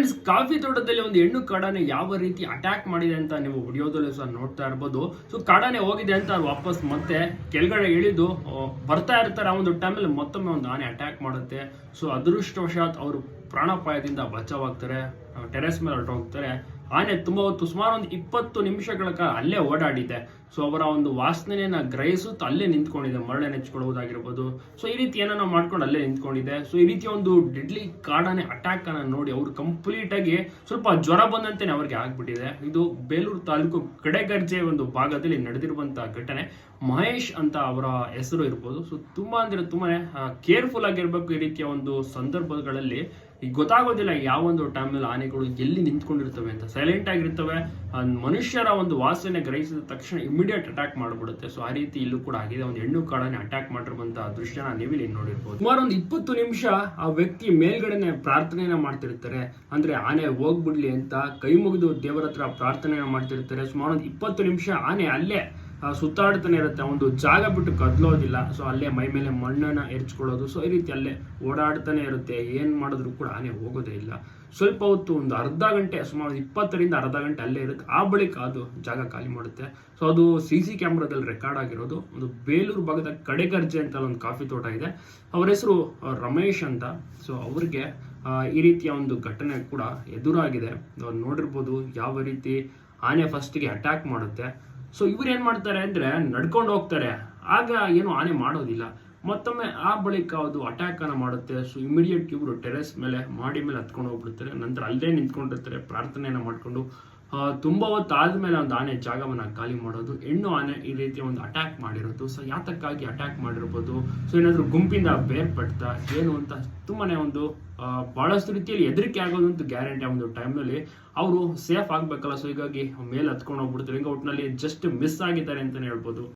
Friends, coffee ತೋಟದಲ್ಲಿ ಒಂದು ಹೆಣ್ಣು ಕಾಡಾನೆ ಯಾವ ರೀತಿ ಅಟ್ಯಾಕ್ ಮಾಡಿದೆ ಅಂತ ನೀವು ವಿಡಿಯೋದಲ್ಲಿ ಸಹ ನೋಡ್ತಾ ಇರ್ಬೋದು. ಸೊ ಕಾಡಾನೆ ಹೋಗಿದೆ ಅಂತ ವಾಪಸ್ ಮತ್ತೆ ಕೆಳಗಡೆ ಇಳಿದು ಬರ್ತಾ ಇರ್ತಾರೆ ಆ ಒಂದು ಟೈಮಲ್ಲಿ ಮತ್ತೊಮ್ಮೆ ಒಂದು ಆನೆ ಅಟ್ಯಾಕ್ ಮಾಡುತ್ತೆ. ಸೊ ಅದೃಷ್ಟವಶಾತ್ ಅವರು ಪ್ರಾಣಾಪಾಯದಿಂದ ಬಚಾವಾಗ್ತಾರೆ. ಟೆರೆಸ್ ಮೇಲೆ ಹೊರಟೋಗ್ತಾರೆ. ಆನೆ ತುಂಬ ಹೊತ್ತು ಸುಮಾರು ಒಂದು ಇಪ್ಪತ್ತು ನಿಮಿಷಗಳ ಕಾಲ ಅಲ್ಲೇ ಓಡಾಡಿದೆ. ಸೊ ಅವರ ಒಂದು ವಾಸನೆಯನ್ನು ಗ್ರಹಿಸುತ್ತಾ ಅಲ್ಲೇ ನಿಂತ್ಕೊಂಡಿದೆ. ಮರಳೆ ನೆಚ್ಕೊಳ್ಳುವುದಾಗಿರ್ಬೋದು ಸೊ ಈ ರೀತಿ ಏನನ್ನ ಮಾಡ್ಕೊಂಡು ಅಲ್ಲೇ ನಿಂತ್ಕೊಂಡಿದೆ. ಸೊ ಈ ರೀತಿಯ ಒಂದು ಡೆಡ್ಲಿ ಕಾಡಾನೆ ಅಟ್ಯಾಕ್ ಅನ್ನ ನೋಡಿ ಅವರು ಕಂಪ್ಲೀಟ್ ಆಗಿ ಸ್ವಲ್ಪ ಜ್ವರ ಬಂದಂತೆ ಅವ್ರಿಗೆ ಆಗ್ಬಿಟ್ಟಿದೆ. ಇದು ಬೇಲೂರು ತಾಲೂಕು ಕಡೆಗರ್ಜೆ ಒಂದು ಭಾಗದಲ್ಲಿ ನಡೆದಿರುವಂತಹ ಘಟನೆ. ಮಹೇಶ್ ಅಂತ ಅವರ ಹೆಸರು ಇರ್ಬೋದು. ಸೊ ತುಂಬಾ ಅಂದ್ರೆ ತುಂಬಾನೇ ಕೇರ್ಫುಲ್ ಆಗಿರ್ಬೇಕು ಈ ರೀತಿಯ ಒಂದು ಸಂದರ್ಭಗಳಲ್ಲಿ. ಈಗ ಗೊತ್ತಾಗೋದಿಲ್ಲ ಯಾವ ಒಂದು ಟೈಮಲ್ಲಿ ಆನೆಗಳು ಎಲ್ಲಿ ನಿಂತ್ಕೊಂಡಿರ್ತವೆ ಅಂತ. ಸೈಲೆಂಟ್ ಆಗಿರ್ತವೆ ಮನುಷ್ಯರ ಒಂದು ವಾಸನೆ ಗ್ರಹಿಸಿದ ತಕ್ಷಣ ಇಮಿಡಿಯೇಟ್ ಅಟ್ಯಾಕ್ ಮಾಡ್ಬಿಡುತ್ತೆ. ಸೊ ಆ ರೀತಿ ಇಲ್ಲೂ ಕೂಡ ಆಗಿದೆ. ಒಂದು ಹೆಣ್ಣು ಕಾಡನೆ ಅಟ್ಯಾಕ್ ಮಾಡಿರುವಂತಹ ದೃಶ್ಯನ ನೀವಿಲ್ಲಿ ನೋಡಿರ್ಬೋದು. ಸುಮಾರು ಒಂದು ಇಪ್ಪತ್ತು ನಿಮಿಷ ಆ ವ್ಯಕ್ತಿ ಮೇಲ್ಗಡೆನೆ ಪ್ರಾರ್ಥನೆಯನ್ನ ಮಾಡ್ತಿರ್ತಾರೆ. ಅಂದ್ರೆ ಆನೆ ಹೋಗ್ಬಿಡ್ಲಿ ಅಂತ ಕೈ ಮುಗಿದು ದೇವರ ಹತ್ರ ಪ್ರಾರ್ಥನೆಯನ್ನ ಮಾಡ್ತಿರ್ತಾರೆ. ಸುಮಾರು ಒಂದು ಇಪ್ಪತ್ತು ನಿಮಿಷ ಆನೆ ಅಲ್ಲೇ ಸುತ್ತಾಡ್ತಾನೆ ಇರುತ್ತೆ. ಒಂದು ಜಾಗ ಬಿಟ್ಟು ಕದ್ಲೋದಿಲ್ಲ. ಸೊ ಅಲ್ಲೇ ಮೈ ಮೇಲೆ ಮಣ್ಣನ್ನ ಎರ್ಚ್ಕೊಳ್ಳೋದು. ಸೊ ಈ ರೀತಿ ಅಲ್ಲೇ ಓಡಾಡ್ತಾನೆ ಇರುತ್ತೆ. ಏನು ಮಾಡಿದ್ರು ಕೂಡ ಆನೆ ಹೋಗೋದೇ ಇಲ್ಲ. ಸ್ವಲ್ಪ ಹೊತ್ತು ಒಂದು ಅರ್ಧ ಗಂಟೆ, ಸುಮಾರು ಇಪ್ಪತ್ತರಿಂದ ಅರ್ಧ ಗಂಟೆ ಅಲ್ಲೇ ಇರುತ್ತೆ. ಆ ಬಳಿಕ ಅದು ಜಾಗ ಖಾಲಿ ಮಾಡುತ್ತೆ. ಸೊ ಅದು ಸಿ ಸಿ ಕ್ಯಾಮ್ರಾದಲ್ಲಿ ರೆಕಾರ್ಡ್ ಆಗಿರೋದು. ಒಂದು ಬೇಲೂರು ಭಾಗದ ಕಡೆಗರ್ಜೆ ಅಂತ ಒಂದು ಕಾಫಿ ತೋಟ ಇದೆ. ಅವರ ಹೆಸರು ರಮೇಶ್ ಅಂತ. ಸೊ ಅವ್ರಿಗೆ ಈ ರೀತಿಯ ಒಂದು ಘಟನೆ ಕೂಡ ಎದುರಾಗಿದೆ. ನೋಡಿರ್ಬೋದು ಯಾವ ರೀತಿ ಆನೆ ಫಸ್ಟಿಗೆ ಅಟ್ಯಾಕ್ ಮಾಡುತ್ತೆ. ಸೊ ಇವ್ರು ಏನು ಮಾಡ್ತಾರೆ ಅಂದ್ರೆ ನಡ್ಕೊಂಡು ಹೋಗ್ತಾರೆ. ಆಗ ಏನು ಆನೆ ಮಾಡೋದಿಲ್ಲ. ಮತ್ತೊಮ್ಮೆ ಆ ಬಳಿಕ ಅದು ಅಟ್ಯಾಕ್ ಅನ್ನ ಮಾಡುತ್ತೆ. ಸೊ ಇಮಿಡಿಯೇಟ್ ಇವರು ಟೆರೆಸ್ ಮೇಲೆ ಮಾಡಿ ಮೇಲೆ ಹತ್ಕೊಂಡು ಹೋಗ್ಬಿಡ್ತಾರೆ. ನಂತರ ಅಲ್ಲೇ ನಿಂತ್ಕೊಂಡಿರ್ತಾರೆ. ಪ್ರಾರ್ಥನೆಯನ್ನ ಮಾಡಿಕೊಂಡು ತುಂಬ ತುಂಬಾ ಹೊತ್ತು ಆದ್ಮೇಲೆ ಒಂದು ಆನೆ ಜಾಗವನ್ನ ಖಾಲಿ ಮಾಡೋದು, ಹೆಣ್ಣು ಆನೆ ಈ ರೀತಿಯ ಒಂದು ಅಟ್ಯಾಕ್ ಮಾಡಿರೋದು. ಸೊ ಯಾತಕ್ಕಾಗಿ ಅಟ್ಯಾಕ್ ಮಾಡಿರ್ಬೋದು? ಸೊ ಏನಾದರೂ ಗುಂಪಿಂದ ಬೇರ್ಪಡ್ತಾ ಏನು ಅಂತ ತುಂಬಾನೇ ಒಂದು ಭಾಳಷ್ಟು ರೀತಿಯಲ್ಲಿ ಹೆದರಿಕೆ ಆಗೋದಂತೂ ಗ್ಯಾರಂಟಿ ಒಂದು ಟೈಮ್ನಲ್ಲಿ ಅವರು ಸೇಫ್ ಆಗಬೇಕಲ್ಲ. ಸೊ ಹೀಗಾಗಿ ಮೇಲೆ ಹತ್ಕೊಂಡು ಹೋಗ್ಬಿಡ್ತಾರೆ. ಹಿಂಗೆ ಒಟ್ಟಿನಲ್ಲಿ ಜಸ್ಟ್ ಮಿಸ್ ಆಗಿದ್ದಾರೆ ಅಂತಲೇ ಹೇಳ್ಬೋದು.